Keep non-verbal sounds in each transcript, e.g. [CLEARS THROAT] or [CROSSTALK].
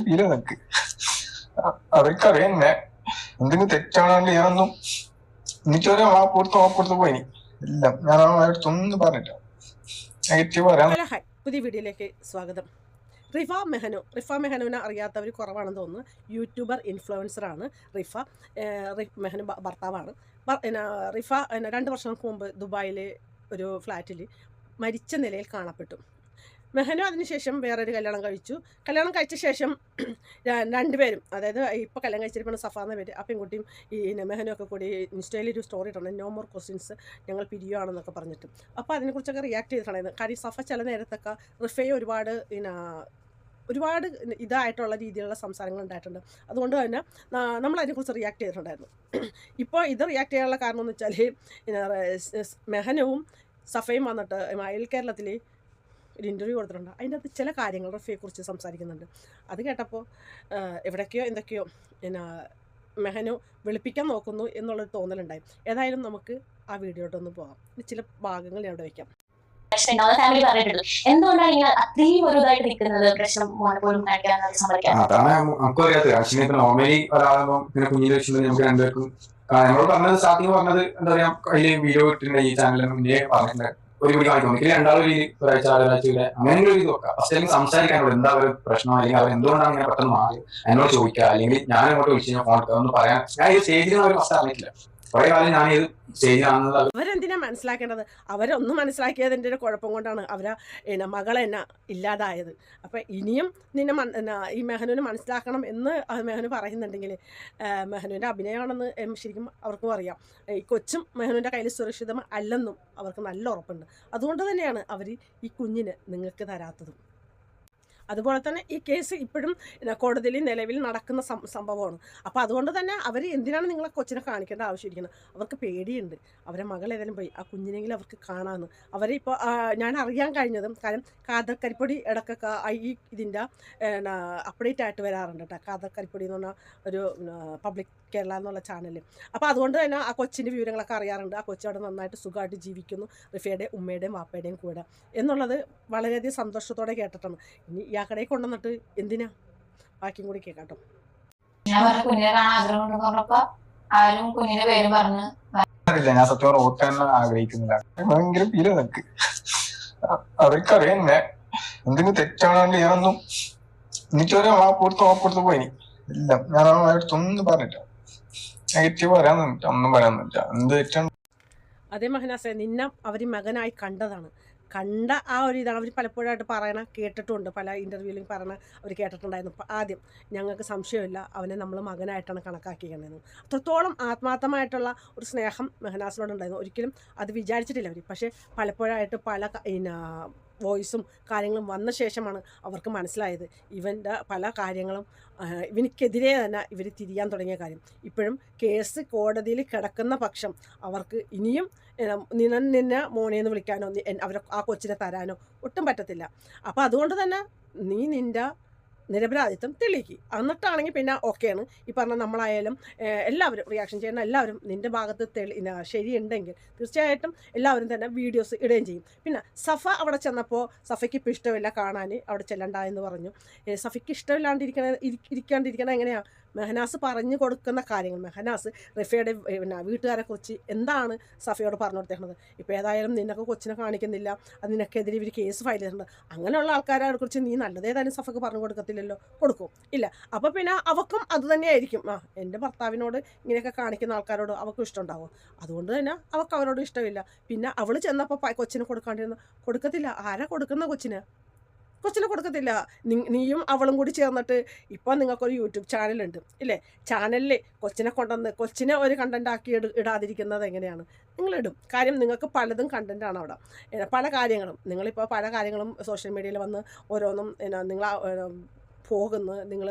ഇല്ല അവർക്കറിയന്നെ എന്തെങ്കിലും തെറ്റാണെങ്കിൽ ഞാനൊന്നും എനിക്കൊരു മാപ്പുറത്ത് മാപ്പുറത്ത് പോയി. ഇല്ല ഞാൻ അവരടുത്തൊന്നും പറഞ്ഞില്ല നെഗറ്റീവ് പറയാൻ ഹലോ പുതിയ വീഡിയോയിലേക്ക് സ്വാഗതം. റിഫ മെഹനു റിഫ മെഹനുവിനെ അറിയാത്തവർ കുറവാണെന്ന് തോന്നുന്നു. യൂട്യൂബർ ഇൻഫ്ലുവൻസറാണ് റിഫ. മെഹനു ഭർത്താവാണ്. റിഫ രണ്ട് വർഷങ്ങൾക്ക് മുമ്പ് ദുബായിൽ ഒരു ഫ്ലാറ്റിൽ മരിച്ച നിലയിൽ കാണപ്പെട്ടു. മെഹനു അതിനുശേഷം വേറൊരു കല്യാണം കഴിച്ചു. കല്യാണം കഴിച്ച ശേഷം [CLEARS THROAT] രണ്ടുപേരും അതായത് ഇപ്പോൾ കല്യാണം കഴിച്ചിരിക്കുന്ന സഫ എന്ന പേര് അപ്പം കുട്ടിയും ഈ മെഹനുമൊക്കെ കൂടി ഇൻസ്റ്റയിൽ ഒരു സ്റ്റോറി ഇട്ടുണ്ട്. നോ മോർ ക്വസ്റ്റ്യൻസ് ഞങ്ങൾ പിരിയുകയാണെന്നൊക്കെ പറഞ്ഞിട്ട്. അപ്പോൾ അതിനെക്കുറിച്ചൊക്കെ റിയാക്ട് ചെയ്തിട്ടുണ്ടായിരുന്നു. കാര്യം സഫ ചില നേരത്തൊക്കെ റിഫയെ ഒരുപാട് പിന്നെ ഒരുപാട് ഇതായിട്ടുള്ള രീതിയിലുള്ള സംസാരങ്ങൾ ഉണ്ടായിട്ടുണ്ട്. അതുകൊണ്ട് തന്നെ നമ്മൾ അതിനെക്കുറിച്ച് റിയാക്ട് ചെയ്തിട്ടുണ്ടായിരുന്നു. [CLEARS THROAT] ഇപ്പോൾ ഇത് റിയാക്ട് ചെയ്യാനുള്ള കാരണം എന്ന് വെച്ചാൽ മെഹനവും സഫയും വന്നിട്ട് അയൽ കേരളത്തിൽ ഒരു ഇന്റർവ്യൂ കൊടുത്തിട്ടുണ്ട്. അതിന്റെ അകത്ത് ചില കാര്യങ്ങൾ റഫിയെക്കുറിച്ച് സംസാരിക്കുന്നുണ്ട്. അത് കേട്ടപ്പോൾ എവിടേക്കോ എന്തൊക്കെയോ എന്നാ മെഹനു വെളുപ്പിക്കാൻ നോക്കുന്നു എന്നുള്ളൊരു തോന്നലുണ്ടായി. ഏതായാലും നമുക്ക് ആ വീഡിയോട്ടൊന്ന് പോകാം ചില ഭാഗങ്ങൾ ഞാൻ അവിടെ വയ്ക്കാം പ്രശ്നം ഫാമിലി പറഞ്ഞിട്ടുള്ളത് എന്തുകൊണ്ടാണ് ഇങ്ങനെ അത്രയും ഒരു ഇതായിട്ട് നിൽക്കുന്നത്? പ്രശ്നം മോനെ പോലും കാണിക്കാൻ നമുക്കും അറിയാത്തത് ആക്ച്വലി ഇപ്പൊ നോർമലി ഒരാളാകുമ്പോൾ ഇങ്ങനെ കുഞ്ഞിന്റെ വിഷയം നമുക്ക് രണ്ടുപേർക്കും പറഞ്ഞത് സ്റ്റാർട്ടിങ് പറഞ്ഞത് എന്താ പറയാ അതിൽ വീഡിയോ ഇട്ടിട്ടുണ്ട് ഈ ചാനലിൽ മുന്നേ പറഞ്ഞിട്ടുണ്ട്. ഒരു മണി കാണിക്കും രണ്ടാളും ഒരു ഒരാഴ്ച ഒരാഴ്ച ഇവിടെ അങ്ങനെ ഒരു ഇത് നോക്കാം ഫസ്റ്റ് എനിക്ക് സംസാരിക്കാനുള്ള എന്താ ഒരു പ്രശ്നം അല്ലെങ്കിൽ അവർ എന്തുകൊണ്ടാണ് ഇങ്ങനെ പെട്ടെന്ന് മാറി? എന്നോട് ചോദിക്കുക. അല്ലെങ്കിൽ ഞാൻ അങ്ങോട്ട് വിളിച്ച് കഴിഞ്ഞാൽ ഫോൺ എടുക്കുക. ഒന്ന് പറയാൻ ഞാൻ ഈ സ്റ്റേജിൽ അവർ ഫസ്റ്റ് അറിഞ്ഞിട്ടില്ല ഞാൻ ഇത് അവരെന്തിനാ മനസ്സിലാക്കേണ്ടത്? അവരൊന്നും മനസ്സിലാക്കിയതിന്റെ കുഴപ്പം കൊണ്ടാണ്. അവരെ എന്നാ എന്ന ഇല്ലാതായത്. അപ്പം ഇനിയും നിന്നെ ഈ മെഹനുവിന് മനസ്സിലാക്കണം എന്ന് മെഹനു പറയുന്നുണ്ടെങ്കിൽ മെഹനുവിന്റെ അഭിനയമാണെന്ന് ശരിക്കും അവർക്കും അറിയാം. ഈ കൊച്ചും മെഹനുവിന്റെ കയ്യിൽ സുരക്ഷിതം അല്ലെന്നും അവർക്ക് നല്ല ഉറപ്പുണ്ട്. അതുകൊണ്ട് തന്നെയാണ് അവർ ഈ കുഞ്ഞിന് നിങ്ങൾക്ക് തരാത്തതും. അതുപോലെ തന്നെ ഈ കേസ് ഇപ്പോഴും കോടതിയിൽ നിലവിൽ നടക്കുന്ന സംഭവമാണ്. അപ്പോൾ അതുകൊണ്ട് തന്നെ അവർ എന്തിനാണ് നിങ്ങളെ കൊച്ചിനെ കാണിക്കേണ്ട ആവശ്യമിരിക്കുന്നത്? അവർക്ക് പേടിയുണ്ട്. അവരെ മകൾ ഏതായാലും പോയി. ആ കുഞ്ഞിനെങ്കിലും അവർക്ക് കാണാമെന്ന് അവരെ ഇപ്പോൾ ഞാൻ അറിയാൻ കഴിഞ്ഞതും കാരണം കാതക്കരിപ്പൊടി ഇടക്കൊക്കെ ഈ ഇതിന്റെ അപ്ഡേറ്റ് ആയിട്ട് വരാറുണ്ട് കേട്ടോ കാതക്കരിപ്പൊടി എന്ന് പറഞ്ഞ ഒരു പബ്ലിക് കേരള എന്നുള്ള ചാനൽ അപ്പോൾ അതുകൊണ്ട് തന്നെ ആ കൊച്ചിന്റെ വിവരങ്ങളൊക്കെ അറിയാറുണ്ട്. ആ കൊച്ചവിടെ നന്നായിട്ട് സുഖമായിട്ട് ജീവിക്കുന്നു. റിഫയുടെ ഉമ്മയുടെയും വാപ്പയുടെയും കൂടെ. എന്നുള്ളത് വളരെയധികം സന്തോഷത്തോടെ കേട്ടിട്ടാണ്. ഇനി ഇയാക്കടയിൽ കൊണ്ടുവന്നിട്ട് എന്തിനാ? ബാക്കിയും കൂടി കേട്ടോ ഞാൻ പറഞ്ഞ കുഞ്ഞിനെ കാണാൻ ആഗ്രഹം ഉണ്ടെന്ന് പറഞ്ഞപ്പോ ആരും കുഞ്ഞിന്റെ പേര് പറഞ്ഞ് അറിയില്ല ഞാൻ സത്യം ഓർക്കാൻ ആഗ്രഹിക്കുന്നില്ല. ഭയങ്കര ഫീൽ നിനക്ക് അവർക്കറിയാം എന്നെ. എന്തെങ്കിലും തെറ്റാണെങ്കിൽ ഞാനൊന്നും എനിക്കൊരു മാപ്പുറത്ത് മാപ്പുറത്ത് പോയി. ഇല്ല ഞാൻ അടുത്തൊന്നും പറഞ്ഞില്ല. നെഗറ്റീവ് പറയാൻ ഒന്നും പറയാൻ നിന്നില്ല എന്ത് തെറ്റാണ്? അതേ മഹനാസെ നിന്നെ അവർ മകനായി കണ്ടതാണ്. കണ്ട ആ ഒരു ഇതാണ്. അവർ പലപ്പോഴായിട്ട് പറയണ കേട്ടിട്ടുണ്ട്. പല ഇന്റർവ്യൂവിലും പറയണ അവർ കേട്ടിട്ടുണ്ടായിരുന്നു. ആദ്യം ഞങ്ങൾക്ക് സംശയമില്ല. അവനെ നമ്മൾ മകനായിട്ടാണ് കണക്കാക്കിയിരുന്നത് അത്രത്തോളം ആത്മാർത്ഥമായിട്ടുള്ള ഒരു സ്നേഹം മെഹനാസിനോട് ഉണ്ടായിരുന്നു ഒരിക്കലും അത് വിചാരിച്ചിട്ടില്ല അവർ പക്ഷേ പലപ്പോഴായിട്ട് പല പിന്നെ വോയിസും കാര്യങ്ങളും വന്ന ശേഷമാണ് അവർക്ക് മനസ്സിലായത്. ഇവന്റെ പല കാര്യങ്ങളും ഇവനിക്കെതിരെ തന്നെ ഇവർ തിരിയാൻ തുടങ്ങിയ കാര്യം. ഇപ്പോഴും കേസ് കോടതിയിൽ കിടക്കുന്ന പക്ഷം അവർക്ക് ഇനിയും ഏഹ്, നിന നിന്നെ മോനെന്ന് വിളിക്കാനോ അവരെ ആ കൊച്ചിനെ തരാനോ ഒട്ടും പറ്റത്തില്ല. അപ്പോൾ അതുകൊണ്ട് തന്നെ നീ നിന്റെ നിരപരാധിത്വം തെളിയിക്കി. എന്നിട്ടാണെങ്കിൽ പിന്നെ ഓക്കെയാണ്. ഈ പറഞ്ഞ നമ്മളായാലും എല്ലാവരും റിയാക്ഷൻ ചെയ്യുന്ന എല്ലാവരും നിന്റെ ഭാഗത്ത് തെളി ശരിയുണ്ടെങ്കിൽ തീർച്ചയായിട്ടും എല്ലാവരും തന്നെ വീഡിയോസ് ഇടുകയും ചെയ്യും. പിന്നെ സഫ അവിടെ ചെന്നപ്പോൾ സഫയ്ക്ക് ഇപ്പോൾ ഇഷ്ടമില്ല കാണാൻ അവിടെ ചെല്ലണ്ട എന്ന് പറഞ്ഞു. സഫയ്ക്ക് ഇഷ്ടമില്ലാണ്ടിരിക്കണ ഇരിക്കാണ്ടിരിക്കണ എങ്ങനെയാണ് മെഹനാസ് പറഞ്ഞു കൊടുക്കുന്ന കാര്യങ്ങൾ. മെഹനാസ് റഫയുടെ പിന്നെ വീട്ടുകാരെ കുറിച്ച് എന്താണ് സഫയോട് പറഞ്ഞു കൊടുത്തേക്കുന്നത് ഇപ്പോൾ ഏതായാലും നിനക്ക് കൊച്ചിനെ കാണിക്കുന്നില്ല. അത് നിനക്കെതിരെ ഇവർ കേസ് ഫയൽ ചെയ്തിട്ടുണ്ട്. അങ്ങനെയുള്ള ആൾക്കാരെ കുറിച്ച് നീ നല്ലതേതായാലും സഫക്ക് പറഞ്ഞു കൊടുക്കത്തില്ലല്ലോ. കൊടുക്കും. ഇല്ല. അപ്പോൾ പിന്നെ അവക്കും അത് തന്നെയായിരിക്കും ആ എന്റെ ഭർത്താവിനോട് ഇങ്ങനെയൊക്കെ കാണിക്കുന്ന ആൾക്കാരോട് അവക്കും ഇഷ്ടമുണ്ടാവും അതുകൊണ്ട് തന്നെ അവൾക്ക് അവരോട് ഇഷ്ടമില്ല. പിന്നെ അവൾ ചെന്നപ്പോൾ കൊച്ചിന് കൊടുക്കാണ്ടിരുന്ന കൊടുക്കത്തില്ല. ആരാ കൊടുക്കുന്ന കൊച്ചിന്? കൊച്ചിനെ കൊടുക്കത്തില്ല. നീയും അവളും കൂടി ചേർന്നിട്ട് ഇപ്പോൾ നിങ്ങൾക്കൊരു യൂട്യൂബ് ചാനലുണ്ട്. ഇല്ലേ? ചാനലിൽ കൊച്ചിനെ കൊണ്ടുവന്ന് കൊച്ചിനെ ഒരു കണ്ടന്റ് ആക്കി ഇട ഇടാതിരിക്കുന്നത് എങ്ങനെയാണ്? നിങ്ങളിടും കാര്യം നിങ്ങൾക്ക് പലതും കണ്ടന്റാണ് അവിടെ. പല കാര്യങ്ങളും. നിങ്ങളിപ്പോൾ പല കാര്യങ്ങളും സോഷ്യൽ മീഡിയയിൽ വന്ന് ഓരോന്നും നിങ്ങൾ പോകുന്നു നിങ്ങൾ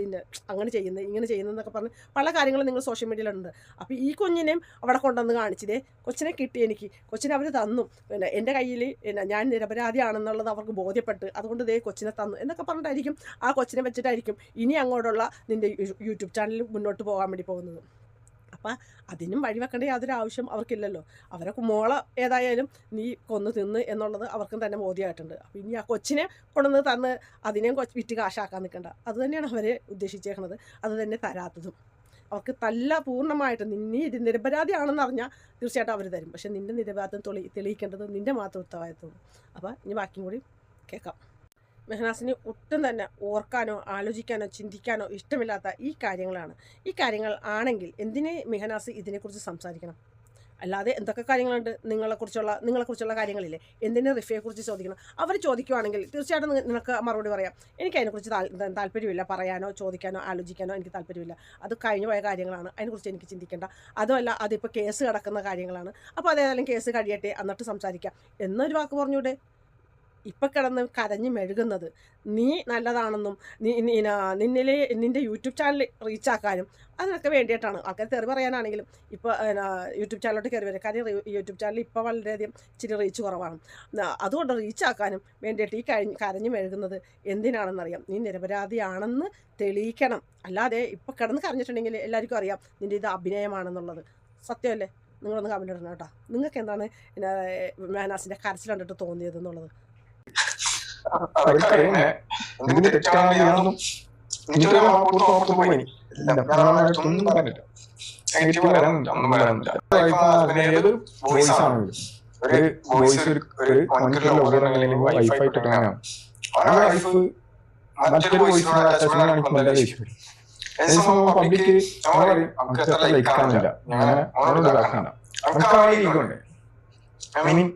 ഇന്ന- അങ്ങനെ ചെയ്യുന്നത് ഇങ്ങനെ ചെയ്യുന്നതെന്നൊക്കെ പറഞ്ഞ് പല കാര്യങ്ങളും നിങ്ങൾ സോഷ്യൽ മീഡിയയിലുണ്ട് അപ്പോൾ ഈ കുഞ്ഞിനെയും അവിടെ കൊണ്ടുവന്ന് കാണിച്ചിതേ കൊച്ചിനെ കിട്ടി എനിക്ക് കൊച്ചിനെ അവർ തന്നു. പിന്നെ എന്റെ കയ്യിൽ പിന്നെ ഞാൻ നിരപരാധിയാണെന്നുള്ളത് അവർക്ക് ബോധ്യപ്പെട്ട് അതുകൊണ്ട് ദേ കൊച്ചിനെ തന്നു. എന്നൊക്കെ പറഞ്ഞിട്ടായിരിക്കും ആ കൊച്ചിനെ വെച്ചിട്ടായിരിക്കും ഇനി അങ്ങോട്ടുള്ള നിന്റെ യൂട്യൂബ് ചാനൽ മുന്നോട്ട് പോകാൻ വേണ്ടി പോകുന്നത്. അപ്പം അതിനും വഴിവെക്കേണ്ട യാതൊരു ആവശ്യം അവർക്കില്ലല്ലോ. അവരെ മോളെ ഏതായാലും നീ കൊന്ന് തിന്ന് എന്നുള്ളത് അവർക്കും തന്നെ ബോധ്യമായിട്ടുണ്ട് അപ്പം ഇനി ആ കൊച്ചിനെ കൊണ്ടുവന്ന് തന്ന് അതിനെയും കൊച്ച് വിറ്റ് കാശാക്കാൻ നിൽക്കേണ്ട. അത് തന്നെയാണ് അവരെ ഉദ്ദേശിച്ചേക്കുന്നത് അത് തന്നെ തരാത്തതും. അവർക്ക് തല്ല പൂർണമായിട്ട് നീ ഇത് നിരപരാധിയാണെന്ന് അറിഞ്ഞാൽ തീർച്ചയായിട്ടും അവർ തരും. പക്ഷേ നിന്റെ നിരപരാധം തെളി തെളിയിക്കേണ്ടത് നിന്റെ മാത്രം ഉത്തരവാദിത്വം അപ്പോൾ ഇനി ബാക്കിയും കൂടി കേൾക്കാം. മെഹനാസിന് ഒട്ടും തന്നെ ഓർക്കാനോ ആലോചിക്കാനോ ചിന്തിക്കാനോ ഇഷ്ടമില്ലാത്ത ഈ കാര്യങ്ങളാണ്. ഈ കാര്യങ്ങൾ ആണെങ്കിൽ എന്തിനെ മെഹനാസ് ഇതിനെക്കുറിച്ച് സംസാരിക്കണം? അല്ലാതെ എന്തൊക്കെ കാര്യങ്ങളുണ്ട്? നിങ്ങളെക്കുറിച്ചുള്ള നിങ്ങളെക്കുറിച്ചുള്ള കാര്യങ്ങളില്ലേ? എന്തിന് റിഫയെക്കുറിച്ച് ചോദിക്കണം? അവർ ചോദിക്കുവാണെങ്കിൽ തീർച്ചയായിട്ടും നിനക്ക് മറുപടി പറയാം. എനിക്ക് അതിനെക്കുറിച്ച് താല്പര്യമില്ല. പറയാനോ ചോദിക്കാനോ ആലോചിക്കാനോ എനിക്ക് താല്പര്യമില്ല. അത് കഴിഞ്ഞു പോയ കാര്യങ്ങളാണ്. അതിനെക്കുറിച്ച് എനിക്ക് ചിന്തിക്കേണ്ട. അതുമല്ല അതിപ്പോൾ കേസ് കിടക്കുന്ന കാര്യങ്ങളാണ്. അപ്പോൾ അതേതായാലും കേസ് കഴിയട്ടെ എന്നിട്ട് സംസാരിക്കാം. എന്നൊരു വാക്ക് പറഞ്ഞൂടെ? ഇപ്പം കിടന്ന് കരഞ്ഞ് മെഴുകുന്നത്. നീ നല്ലതാണെന്നും നീ നിന്നിലെ നിന്റെ യൂട്യൂബ് ചാനൽ റീച്ചാക്കാനും അതിനൊക്കെ വേണ്ടിയിട്ടാണ്. ആൾക്കാർ തെറി പറയാനാണെങ്കിലും ഇപ്പോൾ യൂട്യൂബ് ചാനലോട്ട് കയറി വരും. കാര്യം യൂട്യൂബ് ചാനൽ ഇപ്പോൾ വളരെയധികം ഇച്ചിരി റീച്ച് കുറവാണ്. അതുകൊണ്ട് റീച്ചാക്കാനും വേണ്ടിയിട്ട് ഈ കഴിഞ്ഞ് കരഞ്ഞ് മെഴുകുന്നത് എന്തിനാണെന്നറിയാം. നീ നിരപരാധിയാണെന്ന് തെളിയിക്കണം. അല്ലാതെ ഇപ്പോൾ കിടന്ന് കരഞ്ഞിട്ടുണ്ടെങ്കിൽ എല്ലാവർക്കും അറിയാം നിന്റെ ഇത് അഭിനയമാണെന്നുള്ളത്. സത്യമല്ലേ? നിങ്ങളൊന്ന് കമന്റ് ഇടണം കേട്ടോ. നിങ്ങൾക്ക് എന്താണ് മാനാസിന്റെ കരച്ചിൽ കണ്ടിട്ട് തോന്നിയത് എന്നുള്ളത് എന്തിന് തെറ്റാണ് ഞാനൊന്നും എന്നിട്ടൊരു വാപ്പുറത്ത് വാപ്പുറത്ത് പോയി. ഇല്ല ഞാനൊന്നും പറഞ്ഞില്ല എനിക്ക് പറയാനുണ്ട് ഒന്നും പറയാനില്ല ഏത് വോയിസ് ആണെങ്കിലും ഒരു വോയിസ് ഒരു ഒരു മണിക്കൂർ ലോഗർ അല്ലെങ്കിൽ വൈഫൈ ഇട്ടിട്ടാണ് ആ വൈഫ് മറ്റൊരു വോയിസിനോട് അറ്റാച്ച്മെന്റ് ആണ് എന്തായാലും ദേഷ്യം പബ്ലിക് നമുക്ക് എത്ര ലൈക്കാണില്ല ഞാൻ അവനോട് ഇതാക്കണ്ട നമുക്ക് ആ ഈഗോണ്ട് ഐ മീൻ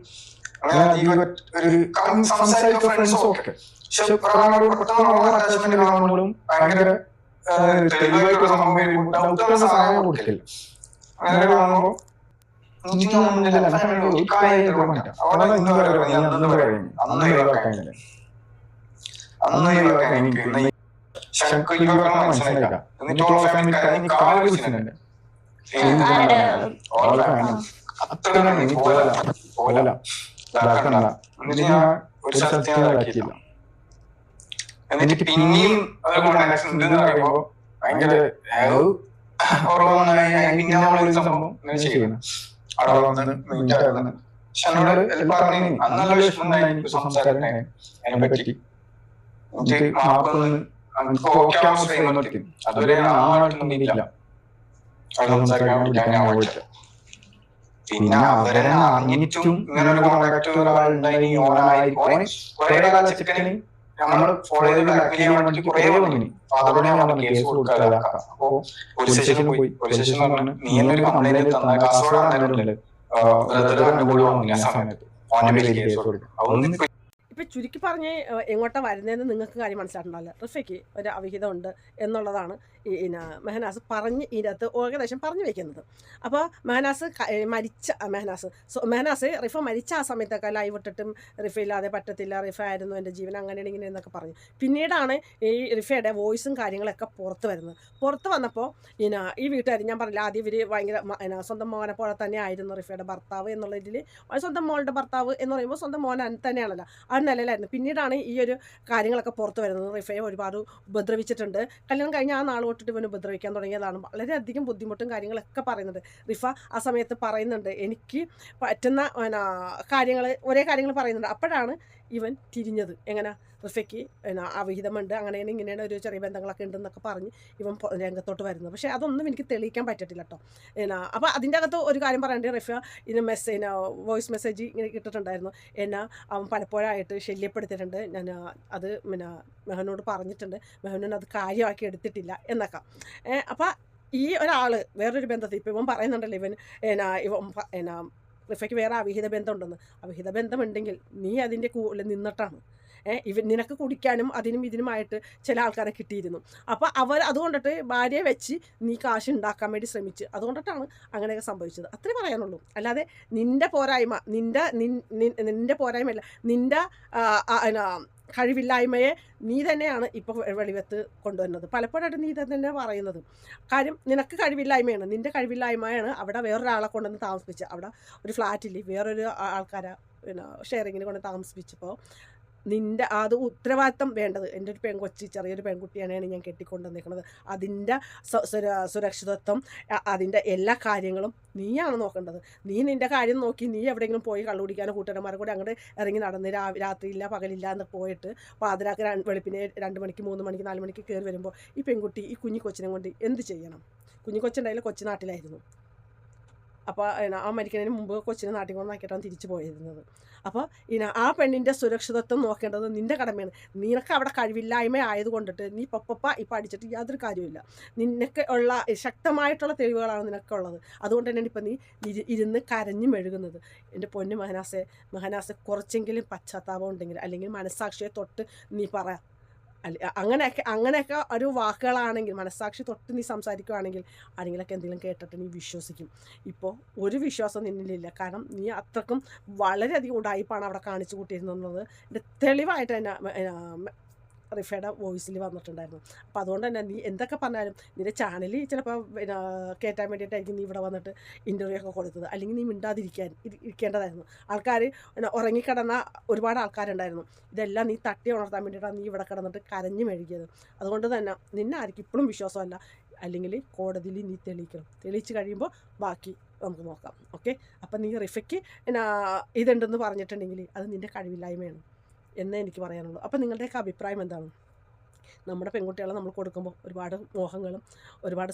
ഭയങ്കര ഡൗട്ടുള്ള സാധനം കൊടുക്കില്ല അങ്ങനെ കാണുമ്പോ എനിക്ക് തോന്നുന്നില്ല എനിക്ക് അങ്ങനെ ഒരു കാര്യം തോന്നില്ല അവിടെ ഇന്ന് പറയുന്നത് ഞാൻ അന്ന് പറയുന്നു അന്ന് ഒഴിവാക്കാനില്ല അന്ന് ഒഴിവാക്കാൻ എനിക്ക് ഇന്ന് ശങ്ക് ഒഴിവാക്കാൻ മനസ്സിലാക്കാം ഇതാക്കണ്ട എന്നിട്ട് ഞാൻ ഒരു ഇതാക്കിയില്ല. എന്നിട്ട് പിന്നെയും ഉണ്ടെന്ന് പറയുമ്പോ ഭയങ്കര പിന്നെ നമ്മളൊരു സംഭവം ഇങ്ങനെ ചെയ്യണം അവിടെ വന്ന് മീറ്റ് പക്ഷെ എന്നോട് പറഞ്ഞു എനിക്ക് സംസാരം അതിനെ പറ്റി. എനിക്ക് മാപ്പ് നമുക്ക് ഓക്കെ ആവാൻ പറ്റും. അതുവരെ അത് സംസാരിക്കാൻ ഞാൻ പോയിട്ട് പിന്നെ അവരെ അറിഞ്ഞിട്ടും ഇങ്ങനെ ഒരാളുണ്ടായി കുറെ കാല ചെക്കന് നമ്മൾ ഫോളോ ചെയ്ത് ബാക്ക് ചെയ്യാൻ വേണ്ടി കുറെ വന്നിനി അതോടെ ഞാൻ പറഞ്ഞു കേസ് കൊടുക്കാതെ അപ്പോ പോലീസ് സ്റ്റേഷനിൽ പോയി. പോലീസ് സ്റ്റേഷൻ പറഞ്ഞു നീ എന്നെ ഒരു കംപ്ലൈന്റ് തന്ന കാസർഗോഡ് ആണെന്നുള്ളത് ബ്രദർ കണ്ടുകൊള്ളു വന്നില്ല ആ സമയത്ത്. ഓന്റെ പേര് കേസ് കൊടുക്കും. അതൊന്നും ഇപ്പം ചുരുക്കി പറഞ്ഞ് എങ്ങോട്ടാണ് എങ്ങോട്ടാ വരുന്നതെന്ന് നിങ്ങൾക്ക് കാര്യം മനസ്സിലാക്കണ്ടല്ലോ റിഫയ്ക്ക് ഒരു അവിഹിതമുണ്ട് എന്നുള്ളതാണ് ഈ മെഹനാസ് പറഞ്ഞ് ഇതിനകത്ത് ഏകദേശം പറഞ്ഞു വെക്കുന്നത്. അപ്പോൾ മെഹനാസ് മരിച്ച മെഹനാസ് സോ മെഹനാസ് റിഫ മരിച്ച ആ സമയത്തൊക്കെ ലൈവ് ഇട്ടിട്ടും റിഫ ഇല്ലാതെ പറ്റത്തില്ല റിഫ ആയിരുന്നു എന്റെ ജീവൻ അങ്ങനെ ഇങ്ങനെ എന്നൊക്കെ പറഞ്ഞു. പിന്നീടാണ് ഈ റിഫയുടെ വോയിസും കാര്യങ്ങളൊക്കെ പുറത്ത് വരുന്നത്. പുറത്ത് വന്നപ്പോൾ ഇനി ഈ വീട്ടുകാർ ഞാൻ പറഞ്ഞില്ല ആദ്യം ഇവർ ഭയങ്കര സ്വന്തം മോനെ പോലെ തന്നെ ആയിരുന്നു റിഫയുടെ ഭർത്താവ് എന്നുള്ള ഇതിൽ സ്വന്തം മോളുടെ ഭർത്താവ് എന്ന് പറയുമ്പോൾ സ്വന്തം മോൻ തന്നെയാണല്ലോ. ആ നിലയിലായിരുന്നു. പിന്നീടാണ് ഈ ഒരു കാര്യങ്ങളൊക്കെ പുറത്ത് വരുന്നത്. റിഫയെ ഒരുപാട് ഉപദ്രവിച്ചിട്ടുണ്ട്. കല്യാണം കഴിഞ്ഞ ആ നാൾ തൊട്ടിട്ട് ഇവന് ഉപദ്രവിക്കാൻ തുടങ്ങിയതാണ്. വളരെയധികം ബുദ്ധിമുട്ടും കാര്യങ്ങളൊക്കെ പറയുന്നുണ്ട്. റിഫ ആ സമയത്ത് പറയുന്നുണ്ട് എനിക്ക് പറ്റുന്ന കാര്യങ്ങൾ ഒരേ കാര്യങ്ങൾ പറയുന്നുണ്ട്. അപ്പോഴാണ് ഇവൻ തിരിഞ്ഞത്. എങ്ങനെ? റിഫയ്ക്ക് ആ അവിഹിതമുണ്ട് അങ്ങനെയാണ് ഇങ്ങനെയാണ് ഒരു ചെറിയ ബന്ധങ്ങളൊക്കെ ഉണ്ടെന്നൊക്കെ പറഞ്ഞ് ഇവൻ രംഗത്തോട്ട് വരുന്നത്. പക്ഷേ അതൊന്നും എനിക്ക് തെളിയിക്കാൻ പറ്റത്തില്ല കേട്ടോ എന്നാ അപ്പോൾ അതിന്റെ അകത്ത് ഒരു കാര്യം പറയണ്ടേ റിഫ ഇതിന് മെസ്സേജ് വോയിസ് മെസ്സേജ് ഇങ്ങനെ കിട്ടിട്ടുണ്ടായിരുന്നു എന്നാ അവൻ പലപ്പോഴായിട്ട് ശല്യപ്പെടുത്തിയിട്ടുണ്ട്. ഞാൻ അത് പിന്നെ മെഹനോട് പറഞ്ഞിട്ടുണ്ട്. മെഹനോട് അത് കാര്യമാക്കി എടുത്തിട്ടില്ല എന്നൊക്കെ. അപ്പം ഈ ഒരാൾ വേറൊരു ബന്ധത്തിൽ ഇപ്പോൾ ഇവൻ പറയുന്നുണ്ടല്ലോ ഇവൻ എന്നാ ഇവൻ എന്നാ റിഫയ്ക്ക് വേറെ അവിഹിത ബന്ധമുണ്ടെന്ന്. അവിഹിത ബന്ധമുണ്ടെങ്കിൽ നീ അതിന്റെ കൂടെ നിന്നിട്ടാണ്. ഇവൻ നിനക്ക് കുടിക്കാനും അതിനും ഇതിനുമായിട്ട് ചില ആൾക്കാരെ കിട്ടിയിരുന്നു. അപ്പോൾ അവർ അതുകൊണ്ടിട്ട് ഭാര്യയെ വെച്ച് നീ കാശ് ഉണ്ടാക്കാൻ വേണ്ടി ശ്രമിച്ച്. അതുകൊണ്ടിട്ടാണ് അങ്ങനെയൊക്കെ സംഭവിച്ചത്. അത്രേ പറയാനുള്ളൂ. അല്ലാതെ നിന്റെ പോരായ്മ നിന്റെ നിൻ- നിന്റെ പോരായ്മയല്ല. എന്നാ, കഴിവില്ലായ്മയെ നീ തന്നെയാണ് ഇപ്പോൾ വെളിവത്ത് കൊണ്ടുവരുന്നത്. പലപ്പോഴായിട്ട് നീ തന്നെ പറയുന്നത്. കാര്യം നിനക്ക് കഴിവില്ലായ്മയാണ്. നിന്റെ കഴിവില്ലായ്മയാണ് അവിടെ വേറൊരാളെ കൊണ്ടുവന്ന് താമസിപ്പിച്ചത്. അവിടെ ഒരു ഫ്ലാറ്റിൽ വേറൊരു ആൾക്കാരെ പിന്നെ ഷെയറിങ്ങിന് കൊണ്ട് താമസിപ്പിച്ചപ്പോൾ നിന്റെ അത് ഉത്തരവാദിത്തം വേണ്ടത്. എന്റെ ഒരു പെൺകൊച്ചി ചെറിയൊരു പെൺകുട്ടിയാണെയാണ് ഞാൻ കെട്ടിക്കൊണ്ടുവന്നിരിക്കുന്നത് അതിന്റെ സുരക്ഷിതത്വം അതിന്റെ എല്ലാ കാര്യങ്ങളും നീയാണ് നോക്കേണ്ടത്. നീ നിന്റെ കാര്യം നോക്കി നീ എവിടെയെങ്കിലും പോയി കള്ളു കുടിക്കാനോ കൂട്ടുകാരന്മാരെ കൂടെ അങ്ങോട്ട് ഇറങ്ങി നടന്ന് രാത്രിയില്ല പകലില്ല എന്ന് പോയിട്ട് പാതിരാക്ക് വെളുപ്പിനെ രണ്ട് മണിക്ക് മൂന്ന് മണിക്ക് നാല് മണിക്ക് കയറി വരുമ്പോൾ ഈ പെൺകുട്ടി ഈ കുഞ്ഞു കൊച്ചിനെ കൊണ്ട് എന്ത് ചെയ്യണം? കുഞ്ഞു കൊച്ചുണ്ടായാലും കൊച്ചു നാട്ടിലായിരുന്നു അപ്പോൾ ആ മരിക്കുന്നതിന് മുമ്പ് കൊച്ചിനെ നാട്ടിൽ കൊണ്ട് നാക്കിയിട്ടാണ് തിരിച്ചു പോയിരുന്നത്. അപ്പോൾ ഇന ആ പെണ്ണിന്റെ സുരക്ഷിതത്വം നോക്കേണ്ടത് നിന്റെ കടമയാണ്. നിനക്ക് അവിടെ കഴിവില്ലായ്മ ആയതുകൊണ്ടിട്ട് നീ പപ്പപ്പ ഇപ്പം അടിച്ചിട്ട് യാതൊരു കാര്യമില്ല നിനക്ക് ഉള്ള ശക്തമായിട്ടുള്ള തെളിവുകളാണ് നിനക്കുള്ളത്. അതുകൊണ്ട് തന്നെയാണ് ഇപ്പം നീ ഇരു- ഇരുന്ന് കരഞ്ഞു മെഴുകുന്നത്. എന്റെ പൊന്നു മഹനാസെ മഹനാസെ കുറച്ചെങ്കിലും പശ്ചാത്താപം ഉണ്ടെങ്കിൽ അല്ലെങ്കിൽ മനസ്സാക്ഷിയെ തൊട്ട് നീ പറ. അങ്ങനെയൊക്കെ അങ്ങനെയൊക്കെ ഒരു വാക്കുകളാണെങ്കിൽ മനസ്സാക്ഷി തൊട്ട് നീ സംസാരിക്കുകയാണെങ്കിൽ ആരെങ്കിലൊക്കെ എന്തെങ്കിലും കേട്ടിട്ട് നീ വിശ്വസിക്കും. ഇപ്പോൾ ഒരു വിശ്വാസം നിന്നിലില്ല. കാരണം നീ അത്രക്കും വളരെയധികം ഉടായ്പാണ് അവിടെ കാണിച്ചു കൂട്ടിയിരുന്നത്. എന്റെ തെളിവായിട്ട് തന്നെ റിഫയുടെ വോയിസിൽ വന്നിട്ടുണ്ടായിരുന്നു. അപ്പോൾ അതുകൊണ്ട് തന്നെ നീ എന്തൊക്കെ പറഞ്ഞാലും നിന്റെ ചാനലിൽ ചിലപ്പോൾ പിന്നെ കയറ്റാൻ വേണ്ടിയിട്ടായിരിക്കും നീ ഇവിടെ വന്നിട്ട് ഇന്റർവ്യൂ ഒക്കെ കൊടുത്തത്. അല്ലെങ്കിൽ നീ മിണ്ടാതിരിക്കാൻ ഇരിക്കേണ്ടതായിരുന്നു. ആൾക്കാർ ഉറങ്ങിക്കിടന്ന ഒരുപാട് ആൾക്കാരുണ്ടായിരുന്നു. ഇതെല്ലാം നീ തട്ടി ഉണർത്താൻ വേണ്ടിയിട്ടാണ് നീ ഇവിടെ കിടന്നിട്ട് കരഞ്ഞു മെഴുകിയത്. അതുകൊണ്ട് തന്നെ നിന്നെ ആർക്കും ഇപ്പോഴും വിശ്വാസമല്ല. അല്ലെങ്കിൽ കോടതിയിൽ നീ തെളിയിക്കണം. തെളിയിച്ച് കഴിയുമ്പോൾ ബാക്കി നമുക്ക് നോക്കാം. ഓക്കെ? അപ്പം നീ റിഫയ്ക്ക് എന്നാ ഇതുണ്ടെന്ന് പറഞ്ഞിട്ടുണ്ടെങ്കിൽ അത് നിന്റെ കഴിവില്ലായ്മയാണ്. എന്നേ എനിക്ക് പറയാനുള്ളൂ. അപ്പം നിങ്ങളുടെയൊക്കെ അഭിപ്രായം എന്താണ്? നമ്മുടെ പെൺകുട്ടികളെ നമ്മൾ കൊടുക്കുമ്പോൾ ഒരുപാട് മോഹങ്ങളും ഒരുപാട്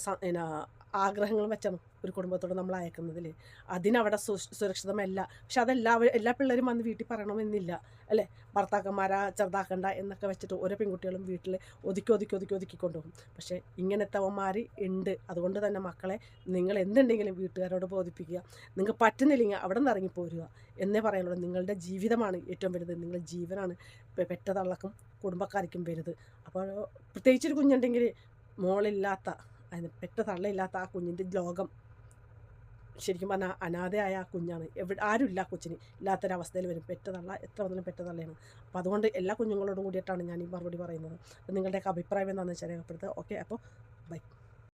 ആഗ്രഹങ്ങളും വെച്ചാണ് ഒരു കുടുംബത്തോട് നമ്മൾ അയക്കുന്നതിൽ അതിനവിടെ സു സുരക്ഷിതമല്ല. പക്ഷെ അതെല്ലാ എല്ലാ പിള്ളേരും വന്ന് വീട്ടിൽ പറയണമെന്നില്ല അല്ലേ? ഭർത്താക്കന്മാരാ ചെറുതാക്കണ്ട എന്നൊക്കെ വെച്ചിട്ട് ഓരോ പെൺകുട്ടികളും വീട്ടിൽ ഒതുക്കി ഒതുക്കി ഒതുക്കി ഒതുക്കി കൊണ്ടുപോകും. പക്ഷേ ഇങ്ങനത്തെവന്മാർ ഉണ്ട്. അതുകൊണ്ട് തന്നെ മക്കളെ നിങ്ങൾ എന്തുണ്ടെങ്കിലും വീട്ടുകാരോട് ബോധിപ്പിക്കുക. നിങ്ങൾക്ക് പറ്റുന്നില്ലെങ്കിൽ അവിടെ നിന്ന് ഇറങ്ങിപ്പോരുക എന്നേ പറയാനുള്ളൂ. നിങ്ങളുടെ ജീവിതമാണ് ഏറ്റവും വലുത്. നിങ്ങളുടെ ജീവനാണ് പെ- പെറ്റ തള്ളക്കും കുടുംബക്കാർക്കും വരുത് അപ്പോൾ പ്രത്യേകിച്ചൊരു കുഞ്ഞുണ്ടെങ്കിൽ മോളില്ലാത്ത അതിന് പെറ്റ തള്ളയില്ലാത്ത ആ കുഞ്ഞിന്റെ ലോകം ശരിക്കും പറഞ്ഞാൽ അനാഥയായ ആ കുഞ്ഞാണ്. എവിടെ ആരുമില്ല കൊച്ചിന്. ഇല്ലാത്തൊരവസ്ഥയിൽ വരും. പെറ്റ തള്ള എത്ര വന്നാലും പെറ്റ തള്ളയാണ്. അപ്പോൾ അതുകൊണ്ട് എല്ലാ കുഞ്ഞുങ്ങളോടും കൂടിയിട്ടാണ് ഞാൻ ഈ മറുപടി പറയുന്നത്. അപ്പോൾ നിങ്ങളുടെയൊക്കെ അഭിപ്രായം എന്താണെന്ന് വെച്ചാൽ രേഖപ്പെടുത്തുക. ഓക്കെ അപ്പോൾ ബൈ.